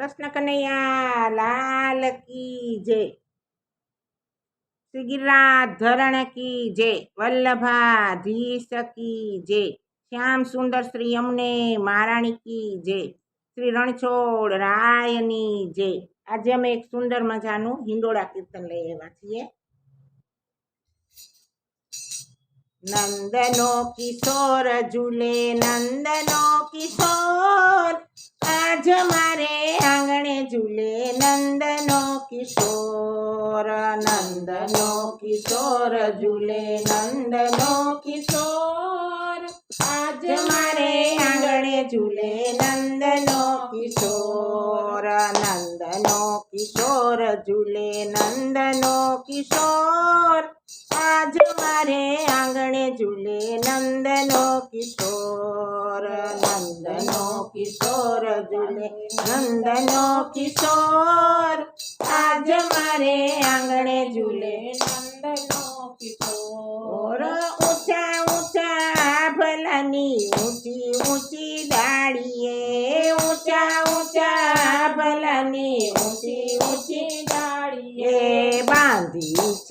કૃષ્ણ કનૈયા લાલ કી જય શ્રી ગિરિરાજ ધરણ કી જય વલ્લભાધીશ કી જય શ્યામ સુંદર શ્રી અમને મહારાણી કી જય શ્રી રણછોડ રાયની જય આજે અમે એક સુંદર મજાનું હિંડોળા કીર્તન લઈ આવ્યા છીએ નંદનો કિશોર ઝૂલે નંદનો કિશોર નંદનો કિશોર ઝૂલે નંદનો કિશોર આજ મારે આંગણે ઝૂલે નંદનો કિશોર નંદનો કિશોર ઝૂલે નંદનો કિશોર सजवारे आंगणे झूले नंदनो किशोर नंदनो किशोर झूले, नंदनो किशोर। आज मारे आंगणे झूले, नंदनो किशोर। ऊँचा ऊँचा भलानी ऊँची ऊँची दाड़िए ऊँचा ऊँचा भलानी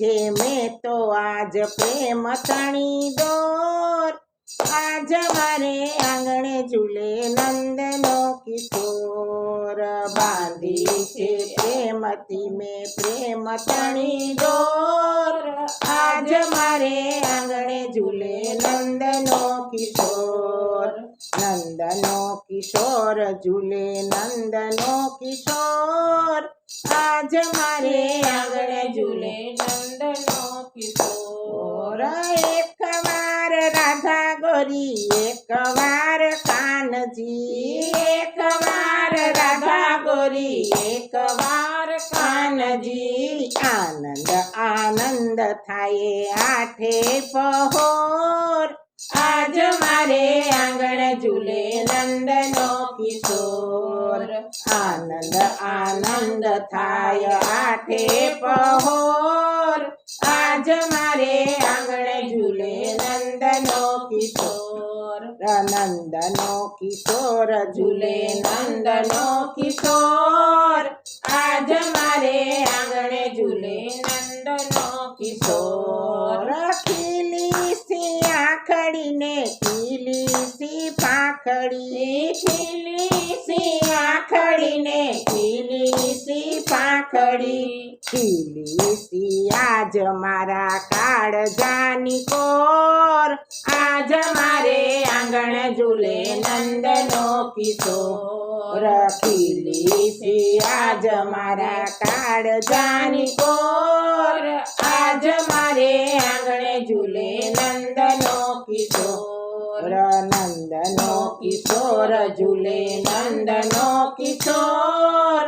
બાંધી છે મેં તો આજ પ્રેમ તણી દોર આજ મારે આંગણે ઝૂલે નંદનો કિશોર બાંધી છે પ્રેમથી મેં પ્રેમ તણી દોર આજ મારે આંગણે ઝૂલે નંદનો કિશોર નંદનો કિશોર ઝૂલે નંદનો કિશોર આજ મારે આંગણે રાધા ગોરી એક વાર કાનજી એક વાર રાધા ગોરી એક વાર કાનજી આનંદ આનંદ થાય આઠે પહોર આજ મારે આંગણ ઝૂલે નંદનો કિશોર આનંદ આનંદ થાય આઠે પહોર આજ મારે નંદનો કિશોર ઝૂલે નંદનો કિશોર આજ મારે આંગણે ઝૂલે નંદનો કિશોર ખીલી સી આખડીને ખીલી સી પાંખડી સી આખડીને ખીલી સી પાંખડી ખીલી સી આજ મારા કાળજાની કોર આજ મારે આંગણ ઝૂલે નંદનો કિશોર ખીલી સી આજ મારા કાળજાની કોર આજ મારે આંગણે ઝૂલે નંદનો કિશોર नंदनो किशोर झूले नंदनो किशोर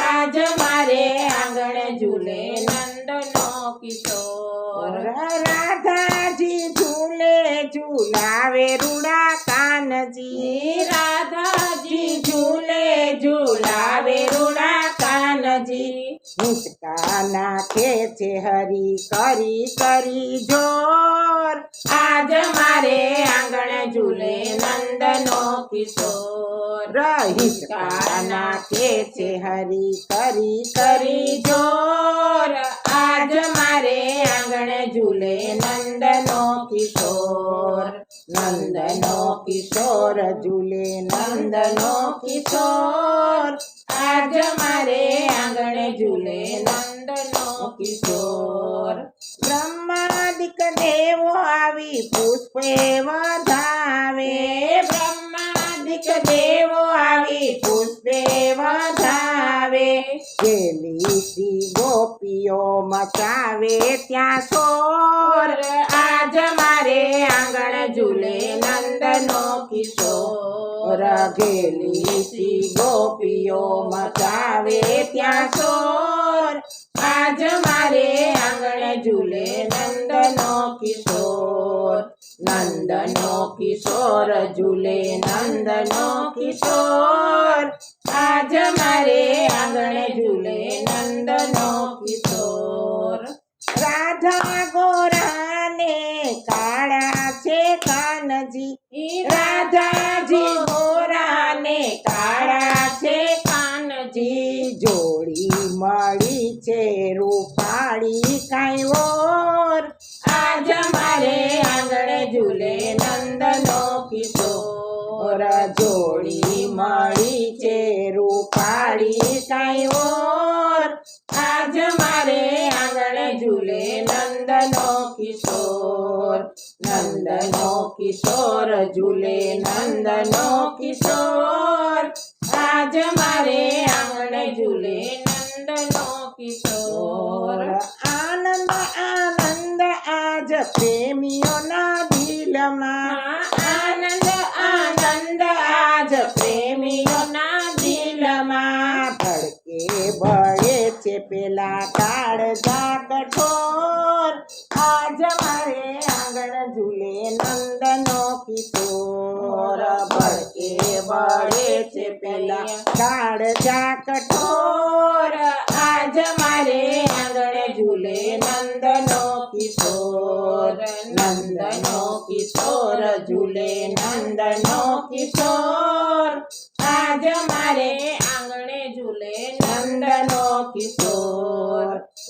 आज मारे आंगण झूले नंदनो किशोर राधाजी झूले झूलावे रूड़ा राधा जी झूले झूलावे रूड़ा कानजी मुस्काना के हरी करी करी ज़ोर। નંદનો કિશોર હિંચકા નાખે છે હરી કરી કરી જોર આજ મારે આંગણ ઝૂલે નંદનો કિશોર નંદનો કિશોર ઝૂલે નંદનો કિશોર આજ મારે આંગણે ઝૂલે નંદનો કિશોર બ્રહ્માદિક દેવો આવી પુષ્પે વધાવે ગેલી સી ગોપીઓ મચાવે ત્યાં સોર આજ મારે આંગણ ઝૂલે નંદનો કિશોર ગેલી સી ગોપીઓ મચાવે ત્યાં સોર આજ મારે આંગણે ઝૂલે નંદનો કિશોર નંદનો કિશોર ઝૂલે નંદનો કિશોર આજ મારે જી જોડી મળી છે રૂપાળી કાંઈ ઓર આજ મારે આંગણે ઝૂલે નંદનો કિશોર. જોડી મળી છે રૂપાળી કાંઈ ઓર આજ મારે આંગણે ઝૂલે નંદનો કિશોર. નંદનો કિશોર ઝૂલે નંદનો કિશોર. આજ મારે પેલા કાળજા કઠોર આજ મારે આંગણ ઝૂલે નંદનો કિશોર ભડકે બળે છે પેલા કાળજા કઠોર આજ મારે આંગણે ઝૂલે નંદનો કિશોર નંદનો કિશોર ઝૂલે નંદનો કિશોર આજ મારે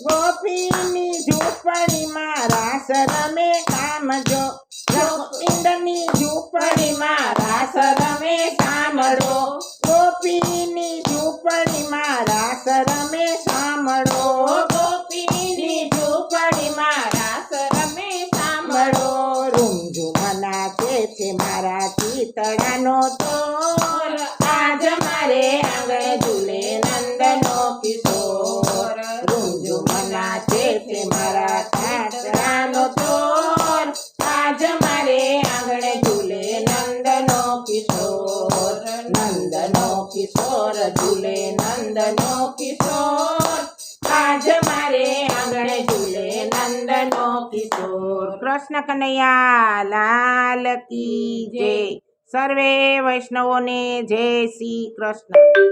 ગોપીની ઝૂંપડીમાં રાસ રમે કામજો ગોપીની ઝૂંપડીમાં રાસ રમે, સાંભળો. ગોપીની ઝૂંપડીમાં રાસ રમે, સાંભળો. ગોપીની ઝૂંપડીમાં રાસ રમે, સાંભળો. રૂમઝુમ નાચે છે મારા ચિતડાનો નંદનો કિશોર આજ મારે આંગણે ઝૂલે નંદનો કિશોર કૃષ્ણ કનૈયા લાલ કી જય. સર્વે વૈષ્ણવોને જય શ્રી કૃષ્ણ.